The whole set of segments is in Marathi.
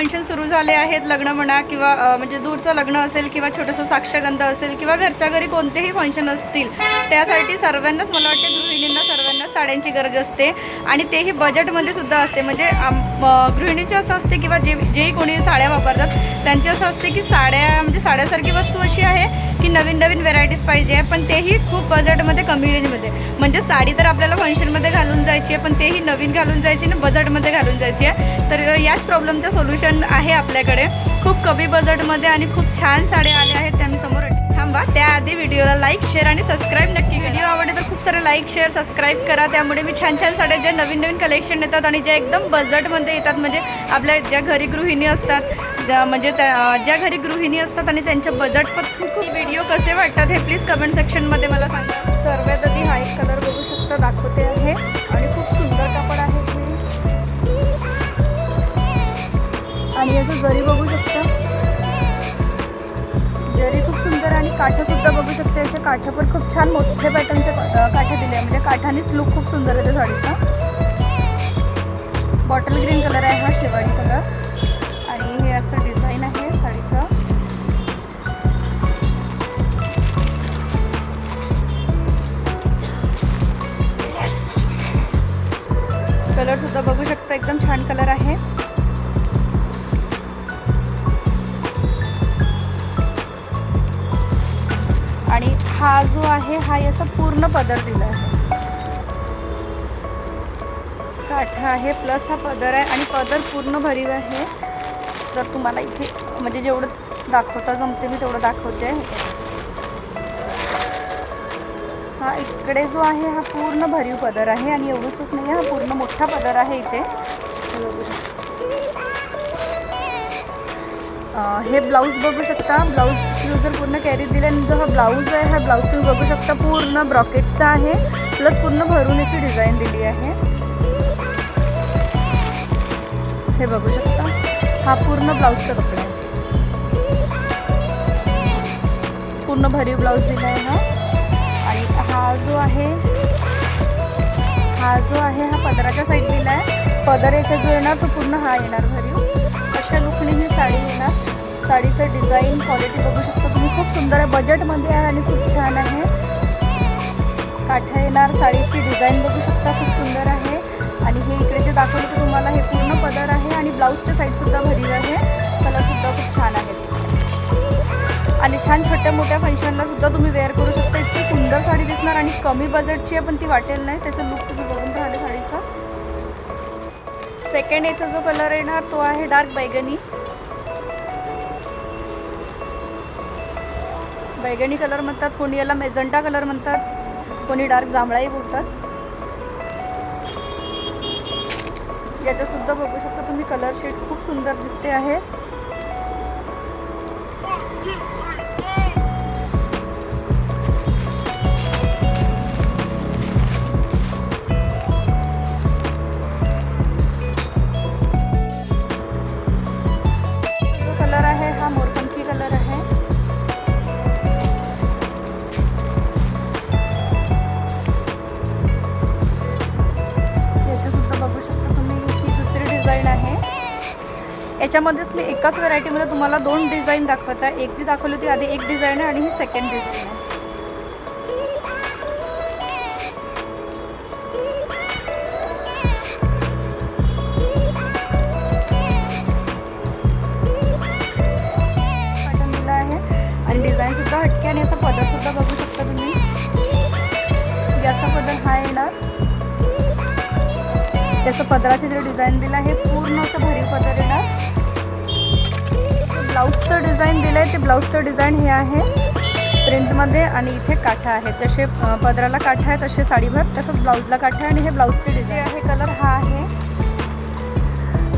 फंक्शन सुरू झाले आहेत लग्न म्हणा किंवा म्हणजे दूरचं लग्न असेल किंवा छोटंसं साक्षगंध असेल किंवा घरच्या घरी कोणतेही फंक्शन असतील त्यासाठी सर्वांनाच मला वाटते गृहिणींना सर्वांना साड्यांची गरज असते. आणि तेही बजेटमध्ये सुद्धा असते. म्हणजे गृहिणीचे असं असते किंवा जे जेही कोणी साड्या वापरतात त्यांचे असं असते की साड्या म्हणजे साड्यासारखी वस्तू अशी आहे की नवीन नवीन व्हेरायटीज पाहिजे पण तेही खूप बजेटमध्ये कमी रेंजमध्ये म्हणजे साडी तर आपल्याला फंक्शनमध्ये घालून जायची आहे पण तेही नवीन घालून जायची आणि बजेटमध्ये घालून जायची आहे. तर याच प्रॉब्लेमचं सोल्युशन आहे आपल्याकडे. खूप कमी बजेटमध्ये आणि खूप छान साड्या आल्या आहेत त्या मी समोर थांबा. त्याआधी व्हिडिओला लाईक शेअर आणि सबस्क्राईब नक्की व्हिडिओ आवडले तर खूप सारे लाईक शेअर सबस्क्राईब करा. त्यामुळे मी छान छान साड्या जे नवीन नवीन कलेक्शन येतात आणि जे एकदम बजेटमध्ये येतात म्हणजे आपल्या ज्या घरी गृहिणी असतात ज्या म्हणजे त्या ज्या घरी गृहिणी असतात आणि त्यांच्या बजेट पण खूप खूप. व्हिडिओ कसे वाटतात हे प्लीज कमेंट सेक्शनमध्ये मला सांगा. सर्वात आधी हा एक कलर बघू जरी बघू शकता. जरी खूप सुंदर आणि काठंसुद्धा बघू शकता. याचे काठं पण खूप छान मोठे पॅटर्नचे काठे दिले आहे. म्हणजे काठानेच लुक खूप सुंदर आहे त्या साडीचा बॉटल ग्रीन कलर आहे हा शेवाळी कलर हा जो आहे हा याचा पूर्ण पदर दिला आहे. काठा आहे प्लस हा पदर आहे आणि पदर पूर्ण भरीव आहे. जर तुम्हाला इथे म्हणजे जेवढं दाखवता जमते मी तेवढं दाखवते. हा इकडे जो आहे हा पूर्ण भरीव पदर आहे आणि एवढंच नाही हा पूर्ण मोठा पदर आहे इथे. हे हे ब्लाऊज बघू शकता. ब्लाऊज शिव जर पूर्ण कॅरी जो हा ब्लाऊज आहे हा ब्लाऊज तुम्ही बघू शकता पूर्ण ब्रॉकेटचा आहे. प्लस पूर्ण भरून याची डिझाईन दिली आहे. हे बघू शकता. हा पूर्ण ब्लाऊजचा कपडा आहे. पूर्ण भरीव ब्लाऊज दिला आहे हा. आणि हा जो आहे हा जो आहे हा पदराच्या साईड दिला आहे. पदर याचा जो येणार तो पूर्ण हा येणार भरीव. अशा लुकने ही साडी येणार. साडीचं डिझाईन क्वालिटी बघू शकता तुम्ही. खूप सुंदर आहे. बजेटमध्ये आहे आणि खूप छान आहे. काठा येणार साडीची डिझाईन बघू शकता. खूप सुंदर आहे. आणि हे इकडे जे दाखवलं तर तुम्हाला हे पूर्ण पदर आहे आणि ब्लाऊजच्या साईडसुद्धा भरील आहे. कलरसुद्धा खूप छान आहे. आणि छान छोट्या मोठ्या फंक्शनला सुद्धा तुम्ही वेअर करू शकता. इतकी सुंदर साडी दिसणार आणि कमी बजेटची आहे पण ती वाटेल नाही. त्याचं लुक तुम्ही बघून राहिले साडीचा. सेकंड याचा जो कलर येणार तो आहे डार्क बैगनी बैगणी कलर म्हणतात कोणी याला मेजंटा कलर म्हणतात कोणी डार्क जांभळाही बोलतात. याच्यासुद्धा बघू शकता तुम्ही कलर शेड खूप सुंदर दिसते आहे. याच्यामध्येच मी एकाच व्हरायटीमध्ये तुम्हाला दोन डिझाईन दाखवत आहे. एक जी दाखवली होती आधी एक डिझाईन आहे आणि ही सेकंड डिझाईन आहे. पॅटर्न आहे. आणि डिझाईन सुद्धा हटके आणि याचा पदर सुद्धा बघू शकता तुम्ही. याचा पदर हा येणार. त्याचं पदराची जे डिझाईन दिलं आहे पूर्ण असं भरीव पदर येणार. ब्लाऊजचं डिझाईन दिलं आहे ते ब्लाऊजचं डिझाईन हे आहे प्रिंटमध्ये आणि इथे काठा आहे. जसे पदराला काठा आहे तसे साडीभर तसंच ब्लाऊजला काठा आहे आणि हे ब्लाऊजचे डिझाईन आहे. कलर हा आहे.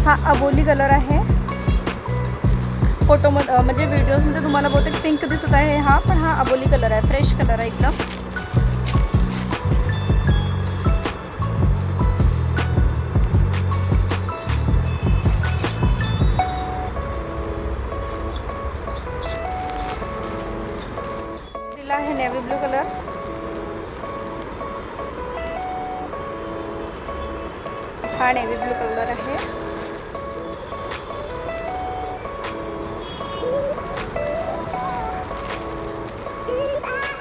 हा अबोली कलर आहे. फोटोमध्ये म्हणजे व्हिडिओजमध्ये तुम्हाला बहुतेक पिंक दिसत आहे हा पण हा अबोली कलर आहे. फ्रेश कलर आहे एकदम. Navy blue colour. हा नेव्ही ब्लू कलर आहे.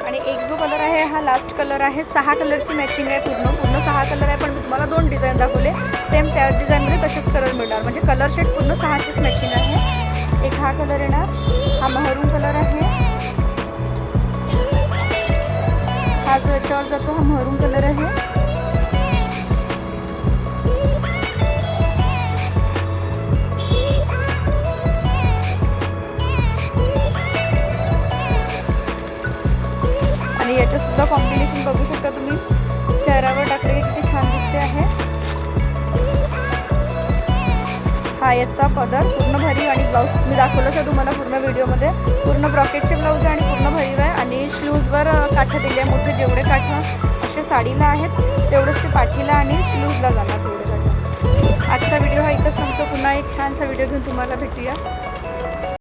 आणि एक जो कलर आहे हा लास्ट कलर आहे. सहा कलरची मॅचिंग आहे पूर्ण. पूर्ण सहा कलर आहे पण मी तुम्हाला दोन डिझाईन दाखवले. सेम त्या डिझाईनमध्ये तसेच कलर मिळणार. म्हणजे कलर शेड पूर्ण सहाचीच मॅचिंग आहे. एक हा कलर येणार. हा महरूम कलर आहे. हा जो याच्यावर हा महरून कलर आहे हा पदर पूर्ण भरीव आणि ब्लाऊज मी दाखवलं तर तुम्हाला पूर्ण व्हिडिओमध्ये. पूर्ण ब्रॉकेटचे ब्लाऊज आहे आणि पूर्ण भरीव आहे. आणि श्लूजवर काठं दिले आहे मोठे. जेवढे काठं असे साडीला आहेत तेवढंच ते पाठीला आणि श्लूजला जाणार तेवढे काठं. आजचा व्हिडिओ हा इथं संपतो. पुन्हा एक छानसा व्हिडिओ घेऊन तुम्हाला भेटूया.